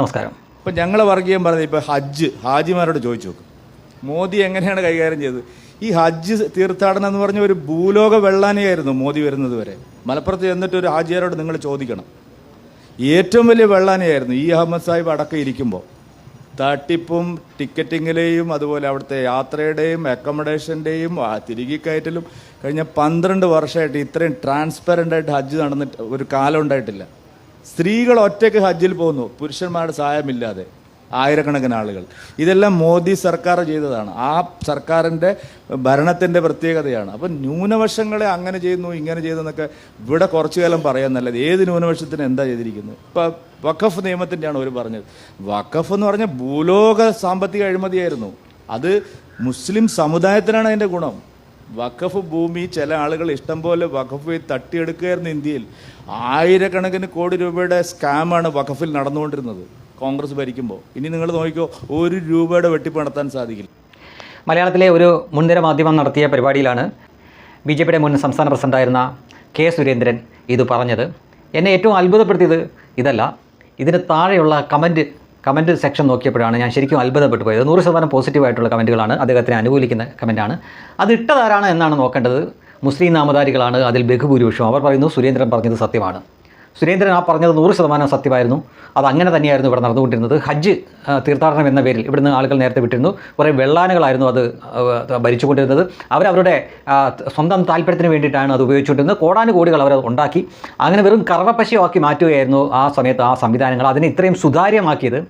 നമസ്കാരം. ഇപ്പം ഞങ്ങൾ വർഗീയം പറഞ്ഞത് ഇപ്പോൾ ഹജ്ജ് ഹാജിമാരോട് ചോദിച്ചു നോക്കും. മോദി എങ്ങനെയാണ് കൈകാര്യം ചെയ്തത്? ഈ ഹജ്ജ് തീർത്ഥാടനം എന്ന് പറഞ്ഞ ഒരു ഭൂലോക വെള്ളാനയായിരുന്നു മോദി വരുന്നത് വരെ. മലപ്പുറത്ത് ചെന്നിട്ട് ഒരു ഹാജിയാരോട് നിങ്ങൾ ചോദിക്കണം. ഏറ്റവും വലിയ വെള്ളാനയായിരുന്നു ഈ അഹമ്മദ് സാഹിബ് അടക്കം ഇരിക്കുമ്പോൾ. തട്ടിപ്പും ടിക്കറ്റിങ്ങിലെയും അതുപോലെ അവിടുത്തെ യാത്രയുടെയും അക്കോമഡേഷന്റെയും തിരികെ കയറ്റലും കഴിഞ്ഞ പന്ത്രണ്ട് വർഷമായിട്ട് ഇത്രയും ട്രാൻസ്പെറന്റ് ആയിട്ട് ഹജ്ജ് നടന്നിട്ട് ഒരു കാലം ഉണ്ടായിട്ടില്ല. സ്ത്രീകൾ ഒറ്റയ്ക്ക് ഹജ്ജിൽ പോകുന്നു. പുരുഷന്മാരുടെ സഹായമില്ലാതെ. ആയിരക്കണക്കിന് ആളുകൾ. ഇതെല്ലാം മോദി സർക്കാർ ചെയ്തതാണ്. ആ സർക്കാരിന്റെ ഭരണത്തിന്റെ പ്രത്യേകതയാണ്. അപ്പം ന്യൂനപക്ഷങ്ങളെ അങ്ങനെ ചെയ്യുന്നു ഇങ്ങനെ ചെയ്തു എന്നൊക്കെ ഇവിടെ കുറച്ചു കാലം പറയാൻ നല്ലത്. ഏത് ന്യൂനപക്ഷത്തിന് എന്താ ചെയ്തിരിക്കുന്നത്? ഇപ്പം വഖഫ് നിയമത്തിന്റെയാണ് അവർ പറഞ്ഞത്. വഖഫ് എന്ന് പറഞ്ഞാൽ ഭൂലോക സാമ്പത്തിക അഴിമതിയായിരുന്നു. അത് മുസ്ലിം സമുദായത്തിനാണ് അതിന്റെ ഗുണം. വഖഫ് ഭൂമി ചില ആളുകൾ ഇഷ്ടം പോലെ വഖഫ് തട്ടിയെടുക്കുകയായിരുന്നു ഇന്ത്യയിൽ. ആയിരക്കണക്കിന് കോടി രൂപയുടെ സ്കാമാണ് വഖഫിൽ നടന്നുകൊണ്ടിരുന്നത് കോൺഗ്രസ് ഭരിക്കുമ്പോൾ ഇനി നിങ്ങൾ നോക്കിക്കോ ഒരു രൂപയുടെ വെട്ടിപ്പ് നടത്താൻ സാധിക്കില്ല. മലയാളത്തിലെ ഒരു മുൻനിര മാധ്യമം നടത്തിയ പരിപാടിയിലാണ് ബി ജെ പിയുടെ മുൻ സംസ്ഥാന പ്രസിഡന്റായിരുന്ന കെ സുരേന്ദ്രൻ ഇത് പറഞ്ഞത്. എന്നെ ഏറ്റവും അത്ഭുതപ്പെടുത്തിയത് ഇതല്ല. ഇതിന് താഴെയുള്ള കമന്റ് കമന്റ് സെക്ഷൻ നോക്കിയപ്പോഴാണ് ഞാൻ ശരിക്കും അത്ഭുതപ്പെട്ടു പോയത്. നൂറ് ശതമാനം പോസിറ്റീവായിട്ടുള്ള കമന്റുകളാണ് അദ്ദേഹത്തിനെ അനുകൂലിക്കുന്ന കമന്റാണ് അത് ഇട്ടതാരാണ് എന്നാണ് നോക്കേണ്ടത്. മുസ്ലിം നാമധാരികളാണ് അതിൽ ബഹുഭൂരിപക്ഷം. അവർ പറയുന്നു സുരേന്ദ്രൻ പറഞ്ഞത് സത്യമാണ്. സുരേന്ദ്രൻ ആ പറഞ്ഞത് നൂറ് ശതമാനം സത്യമായിരുന്നു. അത് അങ്ങനെ തന്നെയായിരുന്നു ഇവിടെ നടന്നുകൊണ്ടിരുന്നത്. ഹജ്ജ് തീർത്ഥാടനം എന്ന പേരിൽ ഇവിടുന്ന് ആളുകൾ നേരത്തെ വിട്ടിരുന്നു. കുറേ വെള്ളാനുകളായിരുന്നു അത് ഭരിച്ചുകൊണ്ടിരുന്നത്. അവരവരുടെ സ്വന്തം താല്പര്യത്തിന് വേണ്ടിയിട്ടാണ് അത് ഉപയോഗിച്ചുകൊണ്ടിരുന്നത്. കോടാനുകോടികൾ അവർ ഉണ്ടാക്കി. അങ്ങനെ വെറും കറവപ്പശയമാക്കി മാറ്റുകയായിരുന്നു ആ സമയത്ത് ആ സംവിധാനങ്ങൾ. അതിനെ ഇത്രയും സുതാര്യമാക്കിയത്.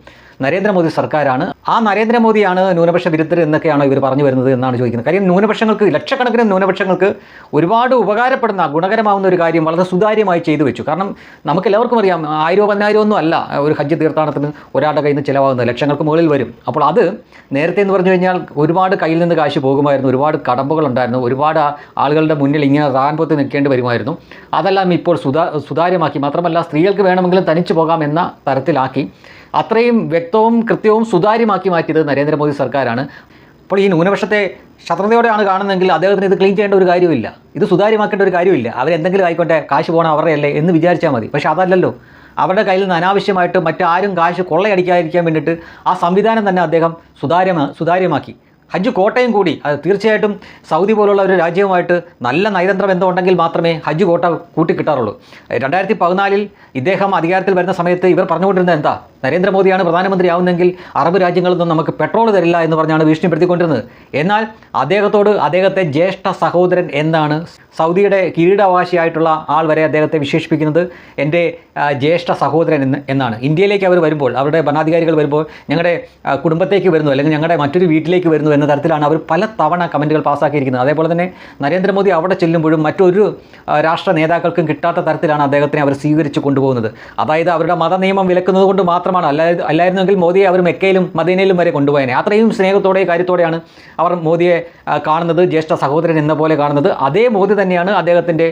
നരേന്ദ്രമോദി സർക്കാരാണ്. ആ നരേന്ദ്രമോദിയാണ് ന്യൂനപക്ഷ വിരുദ്ധർ എന്നൊക്കെയാണോ ഇവർ പറഞ്ഞു വരുന്നത് എന്നാണ് ചോദിക്കുന്നത്. കാര്യം ന്യൂനപക്ഷങ്ങൾക്ക് ലക്ഷക്കണക്കിന് ന്യൂനപക്ഷങ്ങൾക്ക് ഒരുപാട് ഉപകാരപ്പെടുന്ന ഗുണകരമാവുന്ന ഒരു കാര്യം വളരെ സുതാര്യമായി ചെയ്തു വെച്ചു. കാരണം നമുക്ക് എല്ലാവർക്കും അറിയാം ആയിരോ പതിനായിരം ഒന്നും അല്ല ഒരു ഹജ്ജ് തീർത്ഥാടനത്തിന് ഒരാളുടെ കയ്യിൽ നിന്ന് ചിലവാകുന്നത്. ലക്ഷങ്ങൾക്ക് മുകളിൽ വരും. അപ്പോൾ അത് നേരത്തെ എന്ന് പറഞ്ഞു കഴിഞ്ഞാൽ ഒരുപാട് കയ്യിൽ നിന്ന് കാശ് പോകുമായിരുന്നു. ഒരുപാട് കടമ്പകളുണ്ടായിരുന്നു ഒരുപാട് ആളുകളുടെ മുന്നിൽ ഇങ്ങനെ റാൻപൊത്ത് നിൽക്കേണ്ടി വരുമായിരുന്നു. അതെല്ലാം ഇപ്പോൾ സുതാ സുതാര്യമാക്കി. മാത്രമല്ല സ്ത്രീകൾക്ക് വേണമെങ്കിലും തനിച്ചു പോകാം എന്ന തരത്തിലാക്കി. അത്രയും വ്യക്തവും കൃത്യവും സുതാര്യമാക്കി മാറ്റിയത് നരേന്ദ്രമോദി സർക്കാരാണ്. അപ്പോൾ ഈ ന്യൂനപക്ഷത്തെ ശത്രുതയോടെയാണ് കാണുന്നതെങ്കിൽ അദ്ദേഹത്തിന് ഇത് ക്ലീൻ ചെയ്യേണ്ട ഒരു കാര്യമില്ല ഇത് സുതാര്യമാക്കേണ്ട ഒരു കാര്യമില്ല അവരെന്തെങ്കിലും ആയിക്കോട്ടെ കാശ് പോകണം അവരുടെ അല്ലേ എന്ന് വിചാരിച്ചാൽ മതി. പക്ഷേ അതല്ലല്ലോ. അവരുടെ കയ്യിൽ നിന്ന് അനാവശ്യമായിട്ട് മറ്റാരും കാശ് കൊള്ളയടിക്കാതിരിക്കാൻ വേണ്ടിയിട്ട് ആ സംവിധാനം തന്നെ അദ്ദേഹം സുതാര്യമാ സുതാര്യമാക്കി. ഹജ്ജ് കോട്ടയും കൂടി അത് തീർച്ചയായിട്ടും സൗദി പോലുള്ള ഒരു രാജ്യവുമായിട്ട് നല്ല നയതന്ത്ര എന്തുണ്ടെങ്കിൽ മാത്രമേ ഹജ്ജ് കോട്ട കൂട്ടിക്കിട്ടാറുള്ളൂ രണ്ടായിരത്തി പതിനാലിൽ ഇദ്ദേഹം അധികാരത്തിൽ വരുന്ന സമയത്ത് ഇവർ പറഞ്ഞുകൊണ്ടിരുന്നത് എന്താ? നരേന്ദ്രമോദിയാണ് പ്രധാനമന്ത്രി അറബ് അറബ് നിന്ന് നമുക്ക് പെട്രോൾ തരില്ല എന്ന് പറഞ്ഞാണ് ഭീഷണിപ്പെടുത്തിക്കൊണ്ടിരുന്നത്. എന്നാൽ അദ്ദേഹത്തോട് അദ്ദേഹത്തെ ജ്യേഷ്ഠ സഹോദരൻ എന്നാണ് സൗദിയുടെ കിരീടാവകാശിയായിട്ടുള്ള ആൾ വരെ അദ്ദേഹത്തെ വിശേഷിപ്പിക്കുന്നത്. എന്റെ ജ്യേഷ്ഠ സഹോദരൻ എന്ന് എന്നാണ്. ഇന്ത്യയിലേക്ക് അവർ വരുമ്പോൾ അവരുടെ ഭരണാധികാരികൾ വരുമ്പോൾ ഞങ്ങളുടെ കുടുംബത്തേക്ക് വരുന്നു അല്ലെങ്കിൽ ഞങ്ങളുടെ മറ്റൊരു വീട്ടിലേക്ക് വരുന്നു എന്ന തരത്തിലാണ് അവർ പല തവണ കമന്റുകൾ പാസ്സാക്കിയിരിക്കുന്നത്. അതേപോലെ തന്നെ നരേന്ദ്രമോദി അവിടെ ചെല്ലുമ്പോഴും മറ്റൊരു രാഷ്ട്ര നേതാക്കൾക്കും കിട്ടാത്ത തരത്തിലാണ് അദ്ദേഹത്തിനെ അവർ സ്വീകരിച്ചു കൊണ്ടുപോകുന്നത്. അതായത് അവരുടെ മത നിയമം വിലക്കുന്നത് കൊണ്ട് മാത്രമാണ്. അല്ലാതെ അല്ലായിരുന്നെങ്കിൽ മോദിയെ അവർ മെക്കയിലും മദീനയിലും വരെ കൊണ്ടുപോയനെ. അത്രയും സ്നേഹത്തോടെ കാര്യത്തോടെയാണ് അവർ മോദിയെ കാണുന്നത് ജ്യേഷ്ഠ സഹോദരൻ എന്ന പോലെ കാണുന്നത്. അതേ മോദി തന്നെയാണ് അദ്ദേഹത്തിന്റെ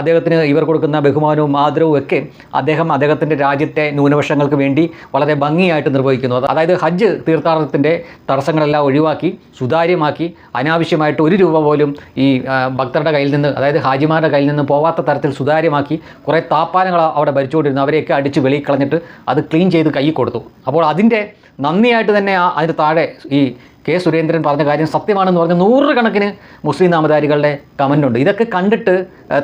അദ്ദേഹത്തിന് ഇവർ കൊടുക്കുന്ന ബഹുമാനവും ആദരവും ഒക്കെ അദ്ദേഹം അദ്ദേഹത്തിന്റെ രാജ്യത്തെ ന്യൂനപക്ഷങ്ങൾക്ക് വേണ്ടി വളരെ ഭംഗിയായിട്ട് നിർവഹിക്കുന്നത് അതായത് ഹജ്ജ് തീർത്ഥാടനത്തിന്റെ തടസ്സങ്ങളെല്ലാം ഒഴിവാക്കി സുതാര്യമാക്കി അനാവശ്യമായിട്ട് ഒരു രൂപ പോലും ഈ ഭക്തരുടെ കയ്യിൽ നിന്ന് അതായത് ഹാജിമാരുടെ കയ്യിൽ നിന്ന് പോവാത്ത തരത്തിൽ സുതാര്യമാക്കി കുറേ താപ്പാനങ്ങൾ അവിടെ ഭരിച്ചുകൊണ്ടിരുന്നു അവരെയൊക്കെ അടിച്ച് വെളിയിൽ കളഞ്ഞിട്ട് അത് ക്ലീൻ ചെയ്ത് കൈ കൊടുത്തു. അപ്പോൾ അതിന്റെ നന്ദിയായിട്ട് തന്നെ ആ അതിന് താഴെ ഈ കെ സുരേന്ദ്രൻ പറഞ്ഞ കാര്യം സത്യമാണെന്ന് പറഞ്ഞ് നൂറുകണക്കിന് മുസ്ലിം നാമധാരികളുടെ കമന്റ് ഉണ്ട്. ഇതൊക്കെ കണ്ടിട്ട്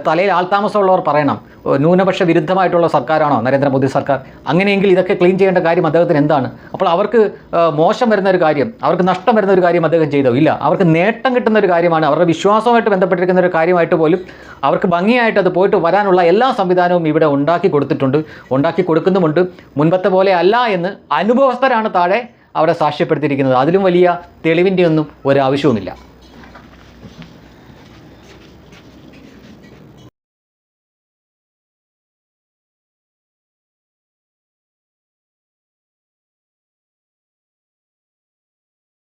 തലയിൽ ആൾതാമസമുള്ളവർ പറയണം. ന്യൂനപക്ഷ വിരുദ്ധമായിട്ടുള്ള സർക്കാരാണോ നരേന്ദ്രമോദി സർക്കാർ? അങ്ങനെയെങ്കിൽ ഇതൊക്കെ ക്ലീൻ ചെയ്യേണ്ട കാര്യം അദ്ദേഹത്തിന് എന്താണ്? അപ്പോൾ അവർക്ക് മോശം വരുന്ന ഒരു കാര്യം അവർക്ക് നഷ്ടം വരുന്ന ഒരു കാര്യം അദ്ദേഹം ചെയ്തോ? ഇല്ല. അവർക്ക് നേട്ടം കിട്ടുന്ന ഒരു കാര്യമാണ്. അവരുടെ വിശ്വാസവുമായിട്ട് ബന്ധപ്പെട്ടിരിക്കുന്ന ഒരു കാര്യമായിട്ട് പോലും അവർക്ക് ഭംഗിയായിട്ട് അത് പോയിട്ട് വരാനുള്ള എല്ലാ സംവിധാനവും ഇവിടെ ഉണ്ടാക്കി കൊടുത്തിട്ടുണ്ട് ഉണ്ടാക്കി കൊടുക്കുന്നുമുണ്ട്. മുൻപത്തെ പോലെ അല്ല എന്ന് അനുഭവസ്ഥരാണ് താഴെ അവിടെ സാക്ഷ്യപ്പെടുത്തിയിരിക്കുന്നത്. അതിലും വലിയ തെളിവിന്റെ ഒന്നും ഒരാവശ്യവുമില്ല